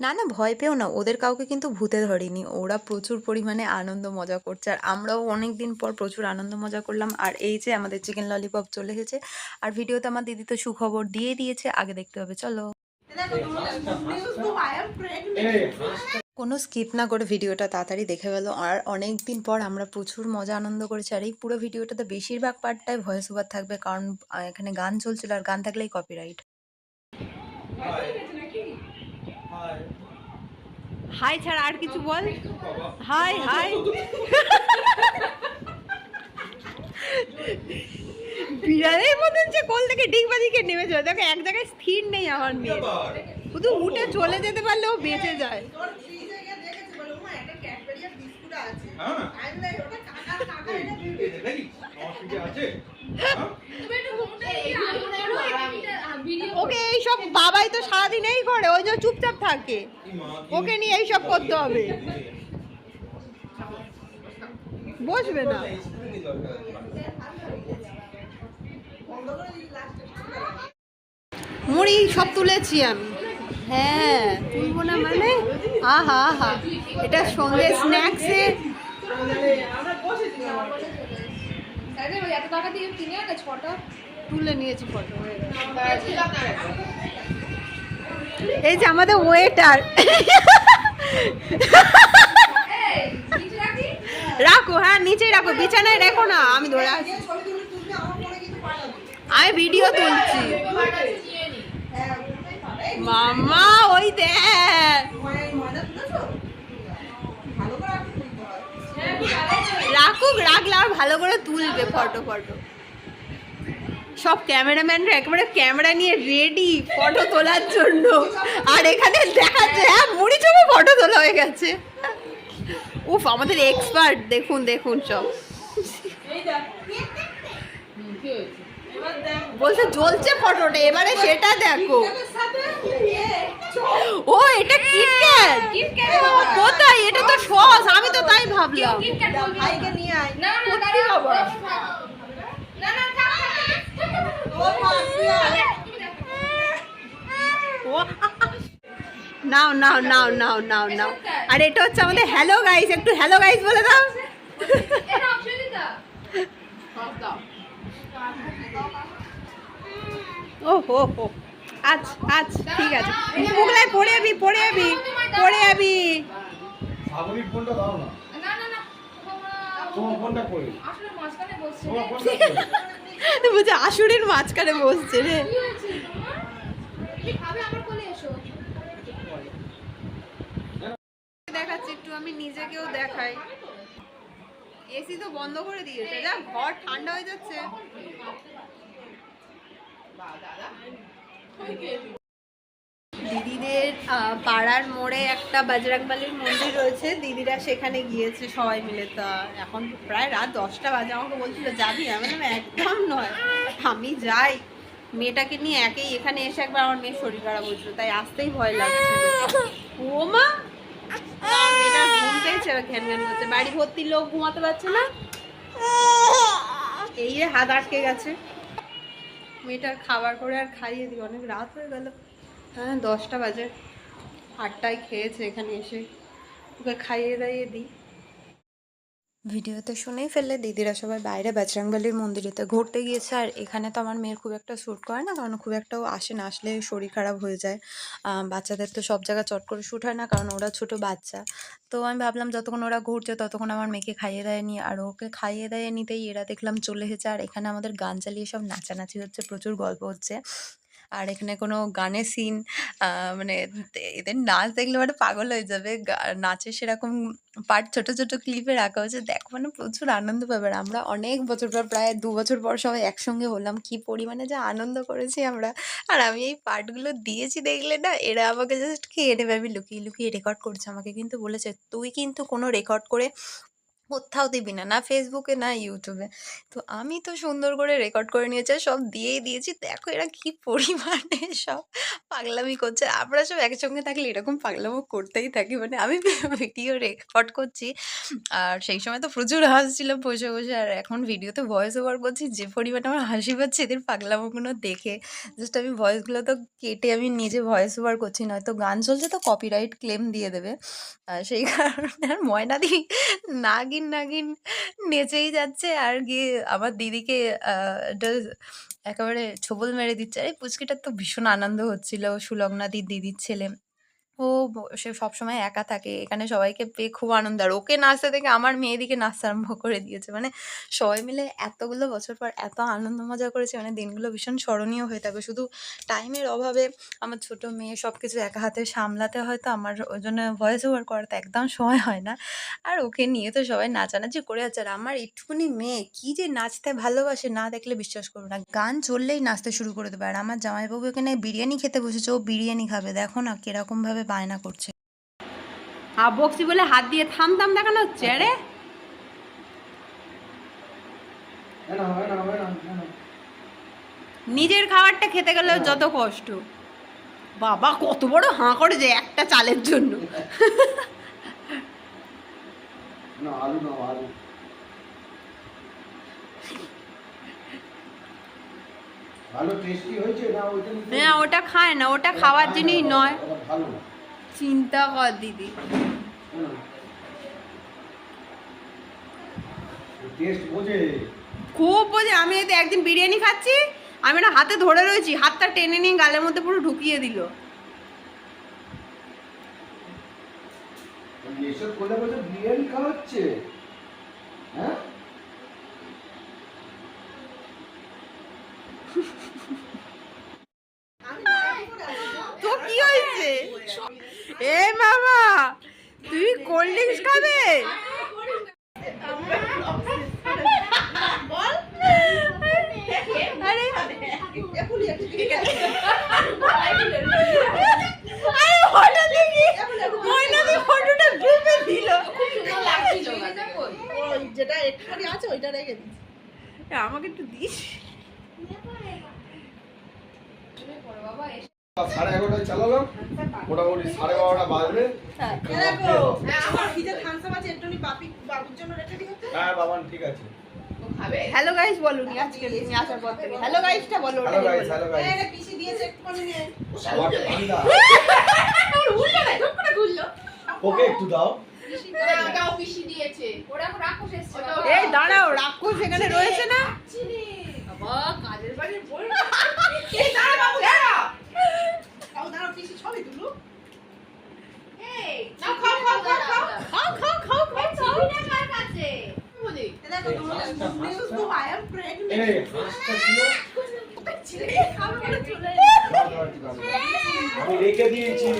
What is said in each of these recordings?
না না, ভয় পেও না। ওদের কাউকে কিন্তু ভূতে ধরেনি। ওরা প্রচুর পরিমাণে আনন্দ মজা করছে। আর আমরাও অনেক দিন পর প্রচুর আনন্দ মজা করলাম। আর এই যে আমাদের চিকেন ললিপপ চলে এসেছে আর ভিডিওতে আমার দিদি তো সুখবর দিয়ে দিয়েছে। আগে দেখতে হবে, চলো। কোনো স্কিপ না করে ভিডিওটা তাড়াতাড়ি দেখে গেল আর অনেক দিন পর আমরা প্রচুর মজা আনন্দ করেছি। আর এই পুরো ভিডিওটাতে বেশিরভাগ পার্টটাই ভয়েস ওভার থাকবে। কারণ এখানে গান চলছিল। আর গান থাকলেই কপিরাইট হাই ছাড়া আর কিছু বল? High high. বিড়ালের মতন যে কোল থেকে ডিগবা দিকে নেমে চলে দেখো এক জায়গায় স্থির নেই আমার মেয়ে। শুধু উঠে চলে যেতে পারলেও বেঁচে যায়। ওকে এইসব বাবাই তো সারাদিন এই করে ওই জন্য চুপচাপ থাকে। ওকে নিয়ে এইসব করতে হবে। বসবে না। মুড়ি সব তুলেছি আমি। হ্যাঁ তুলবো না মানে? আহা আহা। এটা সঙ্গে স্ন্যাক্সে এত টাকা দিয়ে কিনে ছটা তুলে নিয়েছি ফটো। এই যে আমাদের ওয়েটার রাখো? হ্যাঁ নিচে রাখো বিছানায় রেখো না আমি ধরে আছি। আমি ভিডিও তুলছি। মামা ওই দেখ রাখুক রাখলে আর ভালো করে তুলবে ফটো ফটো। সব ক্যামেরাম্যানরা একেবারে ক্যামেরা নিয়ে রেডি ফটো তোলার জন্য আর এখানে দেখাচ্ছে হ্যাঁ মুড়ি চোখে ফটো তোলা হয়ে গেছে উফ আমাদের এক্সপার্ট দেখুন দেখুন সব বলছে জ্বলছে ফটোটা এবারে সেটা দেখো ও এটা কিটক্যাট কোথায় এটা তো সস আমি তো তাই ভাবলাম ভাইকে নিয়ে আয় না দাঁড়াও। বাবা। না না থাক, থাক, থাক। ও থাক, তুই আয়। ও নাও নাও নাও নাও নাও নাও। আর এটা হচ্ছে আমাদের হ্যালো গাইস একটু হ্যালো গাইস বলে দাও। ও হো হো। আজ আজ ঠিক আছে। মুগলাই পড়ে যাবি পড়ে যাবি পড়ে যাবি শ্রাবণীর ফোনটা দাও না। না না না তোমার ফোনটা কই আসলে মাঝখানে বসছে বলছে আসুরের মাঝখানে বসছে রে। দেখাচ্ছি একটু আমি নিজেকেও দেখাই। এসি তো বন্ধ করে দিয়েছে। যা ঘর ঠান্ডা হয়ে যাচ্ছে। দিদিদের পাড়ার মোড়ে একটা বাজরাংবালির মন্দির রয়েছে। দিদিরা সেখানে গিয়েছে সবাই মিলে। তা এখন প্রায় রাত দশটা বাজে। আমাকে বলছিল, যাবি? আমি একদম নয়। আমি যাই। মেয়েটাকে নিয়ে একেই এখানে এসে একবার আমার মেয়ের শরীর খারাপ হয়েছিল, তাই আসতেই ভয় লাগছে ও মা! মেয়েটার ঘুম পেয়েছে ঘ্যান ঘ্যান করছে। বাড়ি ভর্তি লোক ঘুমাতে পারছে না। এই হাত আটকে গেছে। মেয়েটার খাবার করে আর খাইয়ে দিই অনেক রাত হয়ে গেল। হ্যাঁ দশটা বাজে। আটটায় খেয়েছে এখানে এসে। ওকে খাইয়ে দাইয়ে দিই। ভিডিওতে শুনেই ফেললে দিদিরা সবাই বাইরে বাজরাংবালির মন্দিরেতে ঘুরতে গিয়েছে। আর এখানে তো আমার মেয়ের খুব একটা শ্যুট করে না, কারণ খুব একটাও আসে না, আসলে শরীর খারাপ হয়ে যায়। বাচ্চাদের তো সব জায়গায় চট করে শ্যুট হয় না, কারণ ওরা ছোট বাচ্চা। তো আমি ভাবলাম যতক্ষণ ওরা ঘুরছে ততক্ষণ আমার মেয়েকে খাইয়ে দেয় নি আর ওকে খাইয়ে দেয় নিতেই এরা দেখলাম চলে এসেছে। আর এখানে আমাদের গান চালিয়ে সব নাচানাচি হচ্ছে, প্রচুর গল্প হচ্ছে। আর এখানে কোনো গানের সিন মানে এদের নাচ দেখলে মানে পাগল হয়ে যাবে। গা- নাচের সেরকম পার্ট ছোট ছোট ক্লিপে রাখা হয়েছে। দেখো মানে প্রচুর আনন্দ পাবে আর আমরা অনেক বছর পর, প্রায় দু বছর পর সবাই একসঙ্গে হলাম। কি পরিমাণে যে আনন্দ করেছি আমরা। আর আমি এই পার্টগুলো দিয়েছি দেখলে না, এরা আমাকে জাস্ট খেয়ে নেবে। আমি লুকিয়ে লুকিয়ে রেকর্ড করছে আমাকে। কিন্তু বলেছে, তুই কিন্তু কোনো রেকর্ড করে কোথাও দিবি না না ফেসবুকে না ইউটিউবে তো আমি তো সুন্দর করে রেকর্ড করে নিয়েছি সব দিয়েই দিয়েছি। দেখো এরা কি পরিমাণে সব পাগলামি করছে। আমরা সব একসঙ্গে থাকলে এরকম পাগলামো করতেই থাকি। মানে আমি ভিডিও রেকর্ড করছি আর সেই সময় তো প্রচুর হাসছিলাম বসে বসে। আর এখন ভিডিওতে ভয়েস ওভার করছি। যে পরিমাণে আমার হাসি পাচ্ছে এদের পাগলামোগুলো দেখে। জাস্ট আমি ভয়েসগুলো তো কেটে আমি নিজে ভয়েস ওভার করছি। নয়তো গান চলছে তো কপিরাইট ক্লেম দিয়ে দেবে। সেই কারণে আর ময়নাদি নাগিন নাগিন নেচেই যাচ্ছে। আর গিয়ে আমার দিদিকে একেবারে ছোবল মেরে দিচ্ছে। আরে, পুচকিটার তো ভীষণ আনন্দ হচ্ছিল। সুলগ্নাদির দিদির ছেলে। ও সে সবসময় একা থাকে। এখানে সবাইকে পেয়ে খুব আনন্দ। আর ওকে নাচতে দেখে আমার মেয়েদিকে নাচতে আরম্ভ করে দিয়েছে। মানে সবাই মিলে এতগুলো বছর পর এত আনন্দ মজা করেছে। মানে দিনগুলো ভীষণ স্মরণীয় হয়ে থাকবে শুধু টাইমের অভাবে আমার ছোট মেয়ে সব কিছু একা হাতে সামলাতে হয়তো আমার ওই জন্য ভয়েস ওভার করাতে একদম সময় হয় না। আর ওকে নিয়ে তো সবাই নাচানাচি করে আছে। আর আমার একটুখানি মেয়ে কি যে নাচতে ভালোবাসে না দেখলে বিশ্বাস করবে না। গান চললেই নাচতে শুরু করে দেবে। আর আমার জামাইবাবু এখানে বিরিয়ানি খেতে বসেছে। ও বিরিয়ানি খাবে। দেখো না কীরকম ভাবে বায়না করছে। হা বকছি বলে হাত দিয়ে থামতাম দেখানো হচ্ছে রে। এ নাও, এ নাও, এ নাও, এ নাও। নিজের খাবারটা খেতে গেলেও যত কষ্ট। বাবা কত বড় হাঁ করে যে একটা চালের জন্য। না ওটা খায় না ওটা খাওয়ার জিনিস নয়। চিন্তা কর দিদি। খুব বোঝে। আমি এই তো একদিন বিরিয়ানি খাচ্ছি আমি না হাতে ধরে রয়েছি হাতটা টেনে নিয়ে গালের মধ্যে পুরো ঢুকিয়ে দিল। এসব করলে বলছে বিরিয়ানি খাওয়াচ্ছে হ্যাঁ তো হয়েছে এ মামা তুই কোল্ড ড্রিঙ্কস খাবে যেটা একটুখানি আছে ওইটা রেখে দিচ্ছি আমাকে একটু দিস। সাড়ে এগারোটায় চালালাম। মোটামুটি সাড়ে বারোটা বাজবে। জন্য রেখে দিও হ্যাঁ বাবান ঠিক আছে। হ্যালো গাইস বলুন আজকে তুমি আসার পর থেকে। হ্যালো গাইসটা বলো ওটা হ্যালো গাইস বলো। হ্যালো এই ওকে একটু দাও। দাঁড়াও রাক্ষস। এখানে রয়েছে না দাঁড়াও, পিসি ছবি তুলু। খাও খাও খাও খাও খাও এই দেখো, তোমার news তো I am pregnant। এই হাঁসটা ছিল ছেলে খাবে বলে চলে দাও, দাও, একটু দাও। আমি রেখে দিয়েছি এই দেখ, আমি রেখে দিয়েছি ওই ঘরে লুকিয়ে।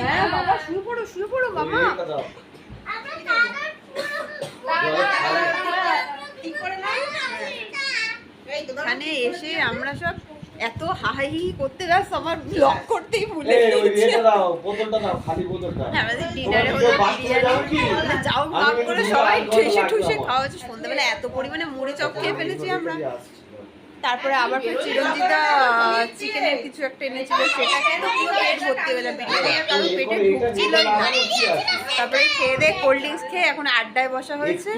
হ্যাঁ বাবা শুয়ে পড়ো শুয়ে পড়ো বাবা ওই এটা দাও। জলে খাবে। ঠিক করে নাও। এই তো, দাঁড়াও। এখানে এসে আমরা সব এত হাহি করতে ব্যস্ত আমার ব্লগ করতেই ভুলে গেছি। আমাদের ডিনারে হলো যাও বিরিয়ানি যাও আমি করে সবাই ঠুসে ঠুসে খাওয়া হচ্ছে সন্ধ্যাবেলা এত পরিমাণে মুড়ি চপ খেয়ে ফেলেছি আমরা। তারপরে আবার ফের চিরঞ্জিতা চিকেনের কিছু একটা এনেছিল, সেটা কিন্তু পেট ভর্তি হয়ে যাবে পেটে আছে? তারপরে খেয়ে দিয়ে কোল্ড ড্রিঙ্কস খেয়ে এখন আড্ডায় বসা হয়েছে।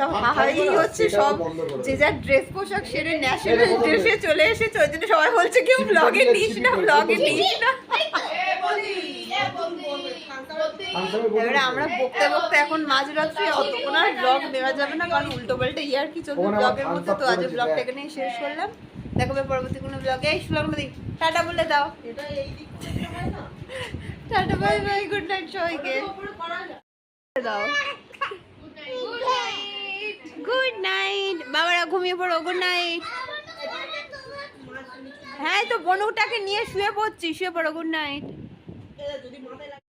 সব হাহাই হচ্ছে, সব যে যার ড্রেস পোশাক সেরে ন্যাশনাল ড্রেসে চলে এসেছে। ওই জন্য সবাই বলছে, কেউ ব্লগে নিস না ব্লগে নিস না। এবারে আমরা বকতে বকতে এখন অতক্ষণ আর নেওয়া যাবে না কারণ উল্টো ইয়ার মধ্যে তো আজ শেষ করলাম। পরবর্তী কোনো ব্লগে টাটা বলে দাও। টাটা বাই গুড নাইট দাও গুড নাইট বাবারা ঘুমিয়ে পড়ো গুড নাইট হ্যাঁ তো বনুটাকে নিয়ে শুয়ে পড়ছি শুয়ে পড়ো গুড নাইট